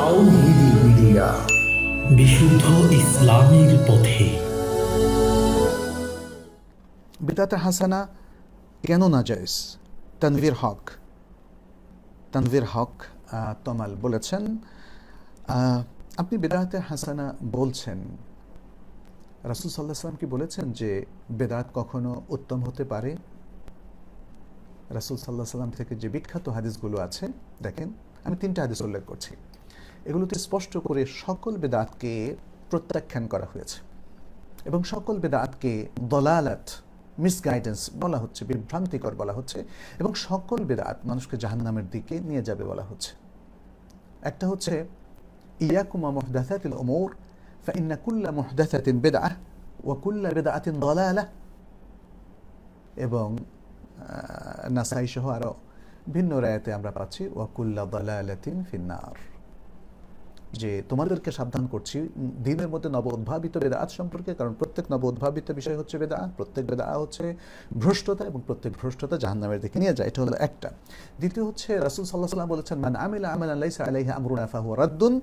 তাওহিদি media বিশুদ্ধ ইসলামের পথে। বিদাতে হাসানা কেন না জায়েজ? তানভীর হক। তানভীর হক আহ, তমাল বলেছেন। আহ, আপনি বেদাতে হাসানা বলছেন। রাসুল সাল্লাহ সাল্লাম কি বলেছেন যে বেদাত কখনো উত্তম হতে পারে? রাসুল সাল্লাহ সাল্লাম থেকে যে বিখ্যাত হাদিসগুলো আছে দেখেন আমি তিনটা হাদিস উল্লেখ করছি। এগুলোতে স্পষ্ট করে সকল বেদাতকে প্রত্যাখ্যান করা হয়েছে এবং সকল বেদাতকে দলালাত মিসগাইডেন্স বলা হচ্ছে বিভ্রান্তিকর বলা হচ্ছে এবং সকল বেদাত মানুষকে জাহান্নামের দিকে নিয়ে যাবে বলা হচ্ছে একটা হচ্ছে ইয়াকুমা মুহদাসাতিল উমুর فإن كل محدثة بدعة وكل بدعة ضلالة এবং আহ, নাসাই সহ আরো ভিন্ন রায়াতে আমরা পাচ্ছি ওয়াকুল্লা দালালাতিন ফিন্নার যে তোমাদেরকে সাবধান করছি, দিনের মধ্যে নব উদ্ভাবিত বেদাত সম্পর্কে, কারণ প্রত্যেক নব উদ্ভাবিত বিষয় হচ্ছে বেদা প্রত্যেক বেদা হচ্ছে ভ্রষ্টতা এবং প্রত্যেক ভ্রষ্টতা জাহান্নামের দিকে নিয়ে যায়। এটা হলো একটা। দ্বিতীয় হচ্ছে রাসুল সাল্লাল্লাহু আলাইহি ওয়াসাল্লাম বলেছেন, মান আমিলা আমালান লাইসা আলাইহি আমরুনা ফাহুয়া রাদ্দুন।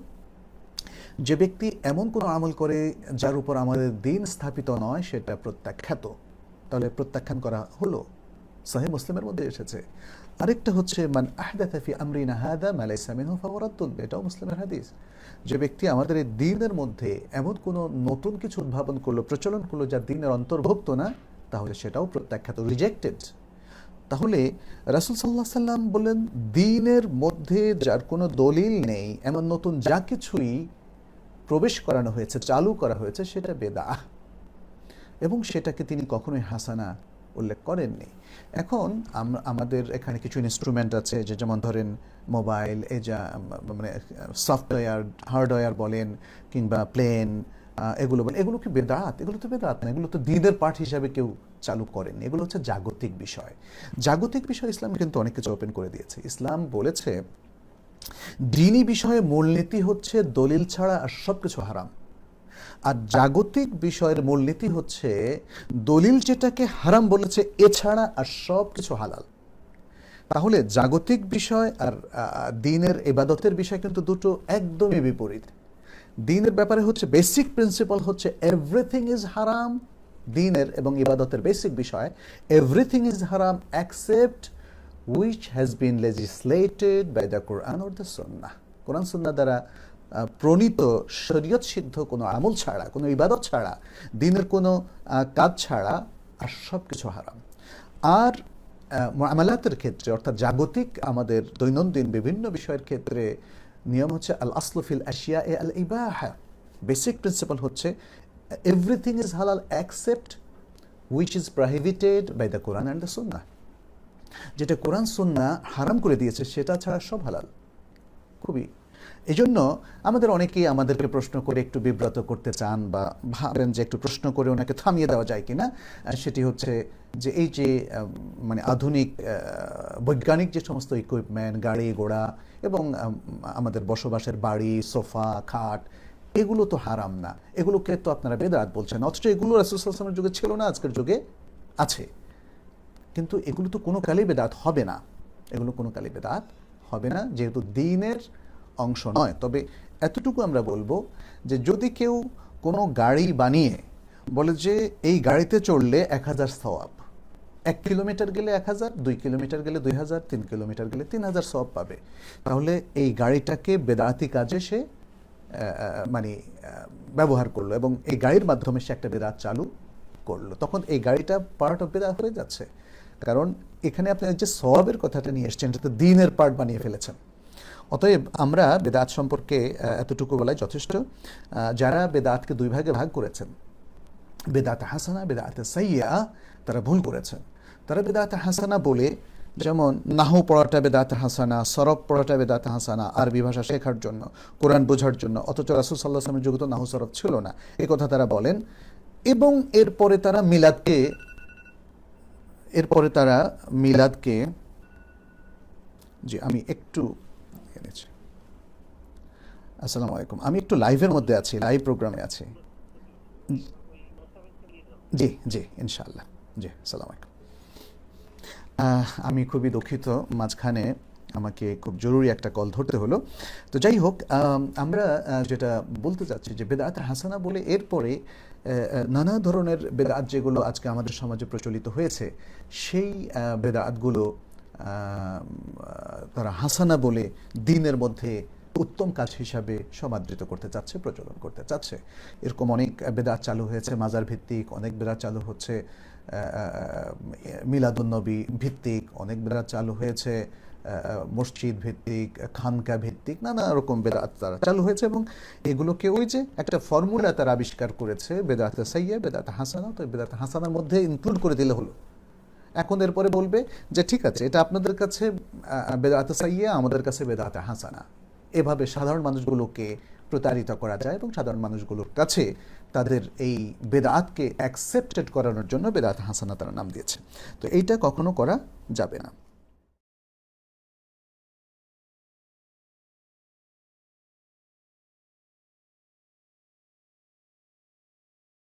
যে ব্যক্তি এমন কোনো আমল করে যার উপর আমাদের দিন স্থাপিত নয়, সেটা প্রত্যাখ্যাত। তাহলে প্রত্যাখ্যান করা হলো। সাহেব মুসলিমের মধ্যে এসেছে। আরেকটা হচ্ছে, মান আহদাথা ফি আমরিনা হাদা মা লাইসা মিনহু ফাহুয়া রাদ্দুন। এটাও মুসলিমের হাদিস। যে ব্যক্তি আমাদের এই দিনের মধ্যে এমন কোনো নতুন কিছু উদ্ভাবন করল, প্রচলন করল যা দিনের অন্তর্ভুক্ত না, তাহলে সেটাও প্রত্যাখ্যাত রিজেক্টেড তাহলে রাসুল সাল্লাহ সাল্লাম বললেন, দিনের মধ্যে যার কোনো দলিল নেই, এমন নতুন যা কিছুই প্রবেশ করানো হয়েছে, চালু করা হয়েছে, সেটা বেদা এবং সেটাকে তিনি কখনোই হাসানা উল্লেখ করেননি। এখন আমাদের এখানে কিছু ইনস্ট্রুমেন্ট আছে যে যেমন ধরেন মোবাইল এই যা মানে সফটওয়্যার হার্ডওয়্যার বলেন কিংবা প্লেন এগুলো বলেন। এগুলো কি বেদাত? এগুলো তো বেদাত না। এগুলো তো দিনের পাঠ হিসাবে কেউ চালু করেননি। এগুলো হচ্ছে জাগতিক বিষয়। জাগতিক বিষয় ইসলাম কিন্তু অনেক কিছু ওপেন করে দিয়েছে। ইসলাম বলেছে, দিনী বিষয়ে মূলনীতি হচ্ছে দলিল ছাড়া আর সব কিছু হারাম। আর জাগতিক বিষয়ের মূলনীতি হচ্ছে, দলিল যেটাকে হারাম বলেছে এছাড়া আর সব কিছু হালাল। তাহলে জাগতিক বিষয় আর দিনের এবাদতের বিষয় কিন্তু দুটো একদমই বিপরীত। দিনের ব্যাপারে হচ্ছে বেসিক প্রিন্সিপাল হচ্ছে এভরিথিং ইজ হারাম দিনের এবং ইবাদতের বেসিক বিষয় এভরিথিং ইজ হারাম accept which has been legislated by the Quran or the Sunnah Quran Sunnah দ্বারা প্রণীত শরীয়ত সিদ্ধ কোনো আমল ছাড়া, কোনো ইবাদত ছাড়া, দিনের কোনো কাজ ছাড়া আর সব কিছু হারাম। আর আমালাতের ক্ষেত্রে, অর্থাৎ জাগতিক আমাদের দৈনন্দিন বিভিন্ন বিষয়ের ক্ষেত্রে নিয়ম হচ্ছে আল আসলফিল আশিয়া এ আল ইবাহা। বেসিক প্রিন্সিপাল হচ্ছে এভরিথিং ইজ হালাল accept which is prohibited by the Quran and the Sunnah যেটা কোরআন সুন্না হারাম করে দিয়েছে, সেটা ছাড়া সব হালাল। খুবই এই জন্য আমাদের অনেকেই আমাদেরকে প্রশ্ন করে একটু বিব্রত করতে চান বা ভাবেন যে একটু প্রশ্ন করে ওনাকে থামিয়ে দেওয়া যায় কিনা। সেটি হচ্ছে যে এই যে মানে আধুনিক বৈজ্ঞানিক যে সমস্ত ইকুইপমেন্ট গাড়ি, ঘোড়া এবং আমাদের বসবাসের বাড়ি, সোফা, খাট, এগুলো তো হারাম না। এগুলোকে তো আপনারা বেদাত বলছেন। অথচ এগুলো রাসুলের যুগে ছিল না, আজকের যুগে আছে। কিন্তু এগুলো তো কোনো কালেই বেদাত হবে না। এগুলো কোনো কালেই বেদাত হবে না। যেহেতু দিনের অংশ নয়। তবে এতটুকু আমরা বলব যে যদি কেউ কোনো গাড়ি বানিয়ে বলে যে এই গাড়িতে চড়লে এক হাজার সওয়াব, এক কিলোমিটার গেলে এক হাজার, দুই কিলোমিটার গেলে দুই হাজার, তিন কিলোমিটার গেলে তিন হাজার সওয়াব পাবে। তাহলে এই গাড়িটাকে বেদাতি কাজে সে মানে ব্যবহার করল এবং এই গাড়ির মাধ্যমে সে একটা বেদাত চালু করল। তখন এই গাড়িটা পার্ট অফ বেদাত হয়ে যাচ্ছে। কারণ এখানে আপনি যে সওয়াবের কথাটা নিয়ে এসছেন, এটা তো দিনের পার্ট বানিয়ে ফেলেছেন। অতএব আমরা বেদাত সম্পর্কে এতটুকু বলাই যথেষ্ট যারা বেদাতকে দুই ভাগে ভাগ করেছেন। বেদাত হাসানা, বেদাত সাইয়া তারা ভুল করেছেন। তারা বেদাত হাসানা বলে, যেমন নাহু পড়াটা বেদাত হাসানা, সরব পড়াটা বেদাত হাসানা, আরবি ভাষা শেখার জন্য, কোরআন বোঝার জন্য, অথচ রাসুল সাল্লাহ আসলামের যুগে তো নাহু সরব ছিল না। এ কথা তারা বলেন। এবং এরপরে তারা মিলাদকে, এরপরে তারা মিলাদকে যে আমি একটু এনেছি আসসালামু আলাইকুম। আমি একটু লাইভের মধ্যে আছি লাইভ প্রোগ্রামে আছি। জি জি ইনশাআল্লাহ। জি সালাম আলাইকুম। আমি খুবই দুঃখিত। মাঝখানে আমাকে খুব জরুরি একটা কল ধরতে হলো। তো যাই হোক আম, আমরা যেটা বলতে চাচ্ছি যে বেদাত হাসানা বলে এরপরে নানা ধরনের বেদাত যেগুলো আজকে আমাদের সমাজে প্রচলিত হয়েছে সেই বেদাতগুলো তারা হাসানা বলে দিনের মধ্যে উত্তম কাজ হিসাবে সমাদৃত করতে চাচ্ছে, প্রচলন করতে চাচ্ছে। এরকম অনেক বেদাত চালু হয়েছে, মাজার ভিত্তিক অনেক বেদাত চালু হচ্ছে মিলাদুন্নবী ভিত্তিক অনেক বেদাত চালু হয়েছে মসজিদ ভিত্তিক, খানকা ভিত্তিক, নানা রকম বেদাত তারা চালু হয়েছে এবং এগুলোকে ওই যে একটা ফর্মুলা তারা আবিষ্কার করেছে, বেদাত সাইয়া বেদাত হাসানা। তো বেদাত হাসানার মধ্যে ইনক্লুড করে দিলে হলো। এখন এরপরে বলবে যে, ঠিক আছে, এটা আপনাদের কাছে বেদাতে সাইয়া, আমাদের কাছে বেদাতে হাসানা। এভাবে সাধারণ মানুষগুলোকে প্রতারিত করা যায় এবং সাধারণ মানুষগুলোর কাছে তাদের এই বেদাতকে অ্যাকসেপ্টেড করানোর জন্য বেদাত হাসানা তারা নাম দিয়েছে। তো এইটা কখনো করা যাবে না।